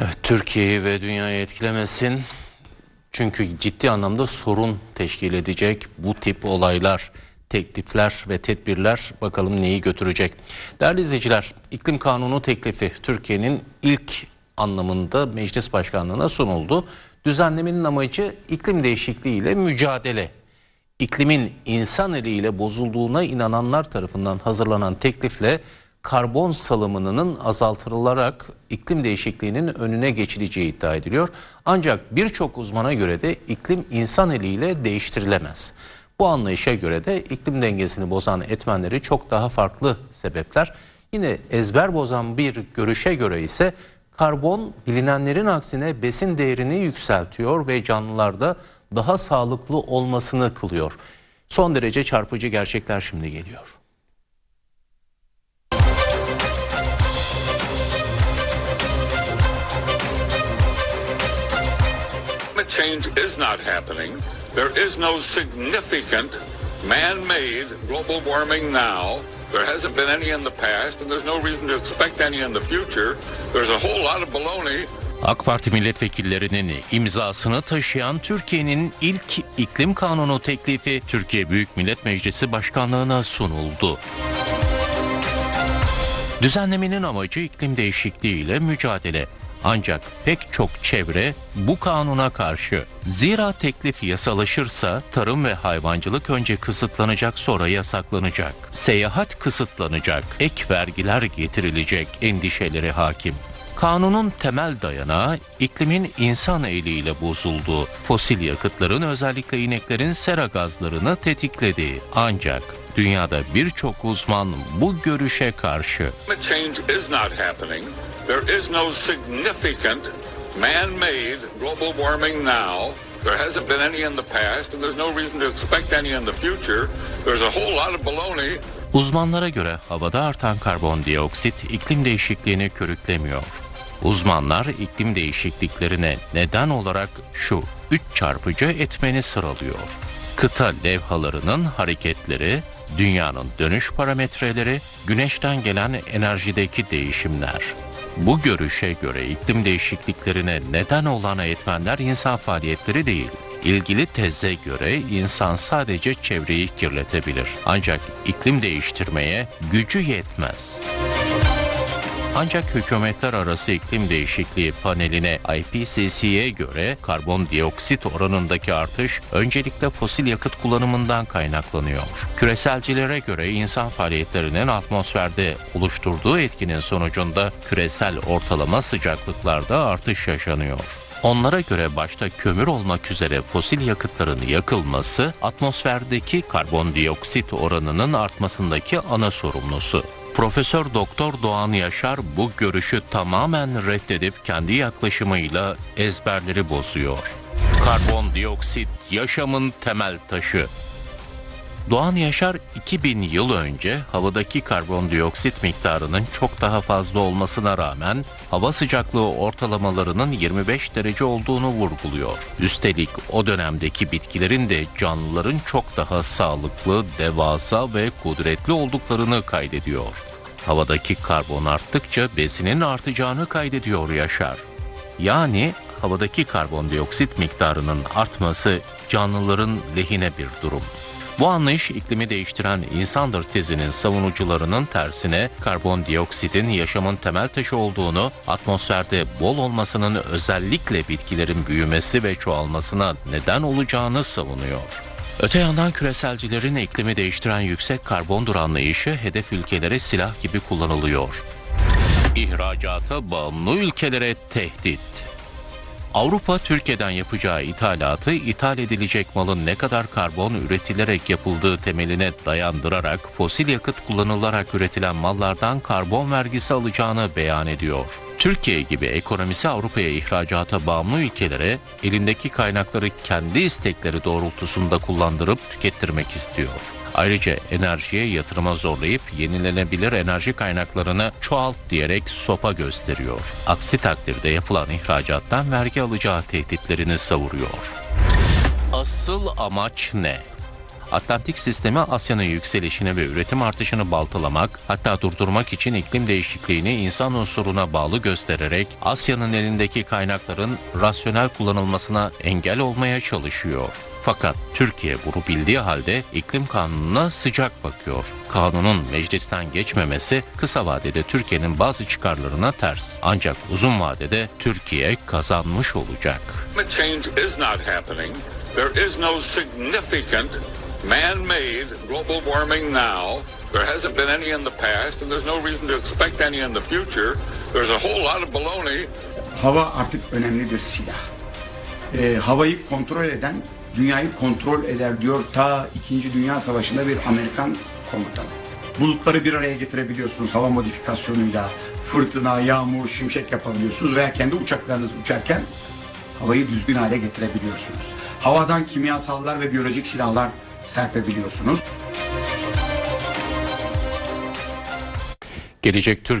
Evet, Türkiye'yi ve dünyayı etkilemesin. Çünkü ciddi anlamda sorun teşkil edecek bu tip olaylar, teklifler ve tedbirler bakalım neyi götürecek. Değerli izleyiciler, iklim kanunu teklifi Türkiye'nin ilk anlamında meclis başkanlığına sunuldu. Düzenlemenin amacı iklim değişikliğiyle mücadele. İklimin insan eliyle bozulduğuna inananlar tarafından hazırlanan teklifle karbon salımının azaltılarak iklim değişikliğinin önüne geçileceği iddia ediliyor. Ancak birçok uzmana göre de iklim insan eliyle değiştirilemez. Bu anlayışa göre de iklim dengesini bozan etmenleri çok daha farklı sebepler. Yine ezber bozan bir görüşe göre ise karbon bilinenlerin aksine besin değerini yükseltiyor ve canlılarda daha sağlıklı olmasını kılıyor. Son derece çarpıcı gerçekler şimdi geliyor. Change is not happening. There is no significant man-made global warming now. There hasn't been any in the past, and there's no reason to expect any in the future. There's a whole lot of baloney AK Parti milletvekillerinin imzasını taşıyan Türkiye'nin ilk iklim kanunu teklifi Türkiye Büyük Millet Meclisi Başkanlığına sunuldu. Düzenlemenin amacı iklim değişikliğiyle mücadele. Ancak pek çok çevre bu kanuna karşı. Zira teklif yasalaşırsa tarım ve hayvancılık önce kısıtlanacak sonra yasaklanacak. Seyahat kısıtlanacak, ek vergiler getirilecek endişeleri hakim. Kanunun temel dayanağı iklimin insan eliyle bozulduğu, fosil yakıtların özellikle ineklerin sera gazlarını tetiklediği. Ancak dünyada birçok uzman bu görüşe karşı. There hasn't been any in the past, and there's no reason to expect any in the future. There's a whole lot of baloney Uzmanlara göre havada artan karbondioksit iklim değişikliğini körüklemiyor. Uzmanlar iklim değişikliklerine neden olarak şu üç çarpıcı etmeni sıralıyor. Kıta levhalarının hareketleri, dünyanın dönüş parametreleri, güneşten gelen enerjideki değişimler. Bu görüşe göre iklim değişikliklerine neden olan etmenler insan faaliyetleri değil. İlgili teze göre insan sadece çevreyi kirletebilir. Ancak iklim değiştirmeye gücü yetmez. Ancak hükümetler arası iklim değişikliği paneline IPCC'ye göre karbondioksit oranındaki artış öncelikle fosil yakıt kullanımından kaynaklanıyor. Küreselcilere göre insan faaliyetlerinin atmosferde oluşturduğu etkinin sonucunda küresel ortalama sıcaklıklarda artış yaşanıyor. Onlara göre başta kömür olmak üzere fosil yakıtların yakılması atmosferdeki karbondioksit oranının artmasındaki ana sorumlusu. Profesör Doktor Doğan Yaşar bu görüşü tamamen reddedip kendi yaklaşımıyla ezberleri bozuyor. Karbondioksit yaşamın temel taşı. Doğan Yaşar 2000 yıl önce havadaki karbondioksit miktarının çok daha fazla olmasına rağmen hava sıcaklığı ortalamalarının 25 derece olduğunu vurguluyor. Üstelik o dönemdeki bitkilerin de canlıların çok daha sağlıklı, devasa ve kudretli olduklarını kaydediyor. Havadaki karbon arttıkça besinin artacağını kaydediyor Yaşar. Yani havadaki karbondioksit miktarının artması canlıların lehine bir durum. Bu anlayış iklimi değiştiren insandır tezinin savunucularının tersine karbondioksitin yaşamın temel taşı olduğunu, atmosferde bol olmasının özellikle bitkilerin büyümesi ve çoğalmasına neden olacağını savunuyor. Öte yandan küreselcilerin iklimi değiştiren yüksek karbondur anlayışı hedef ülkelere silah gibi kullanılıyor. İhracata bağımlı ülkelere tehdit. Avrupa Türkiye'den yapacağı ithalatı ithal edilecek malın ne kadar karbon üretilerek yapıldığı temeline dayandırarak fosil yakıt kullanılarak üretilen mallardan karbon vergisi alacağını beyan ediyor. Türkiye gibi ekonomisi Avrupa'ya ihracata bağımlı ülkelere elindeki kaynakları kendi istekleri doğrultusunda kullandırıp tükettirmek istiyor. Ayrıca enerjiye yatırıma zorlayıp yenilenebilir enerji kaynaklarını çoğalt diyerek sopa gösteriyor. Aksi takdirde yapılan ihracattan vergi alacağı tehditlerini savuruyor. Asıl amaç ne? Atlantik sistemi Asya'nın yükselişini ve üretim artışını baltalamak, hatta durdurmak için iklim değişikliğini insan unsuruna bağlı göstererek Asya'nın elindeki kaynakların rasyonel kullanılmasına engel olmaya çalışıyor. Fakat Türkiye bunu bildiği halde iklim kanununa sıcak bakıyor. Kanunun meclisten geçmemesi kısa vadede Türkiye'nin bazı çıkarlarına ters. Ancak uzun vadede Türkiye kazanmış olacak. Man-made global warming now. There hasn't been any in the past, and there's no reason to expect any in the future. There's a whole lot of baloney Hava artık önemli bir silah. Ee, havayı kontrol eden dünyayı kontrol eder diyor ta 2. Dünya Savaşı'nda bir Amerikan komutan. Bulutları bir araya getirebiliyorsunuz hava modifikasyonuyla. Fırtına, yağmur, şimşek yapabiliyorsunuz veya kendi uçaklarınız uçarken havayı düzgün hale getirebiliyorsunuz. Havadan kimyasallar ve biyolojik silahlar serpebiliyorsunuz. Gelecek Türk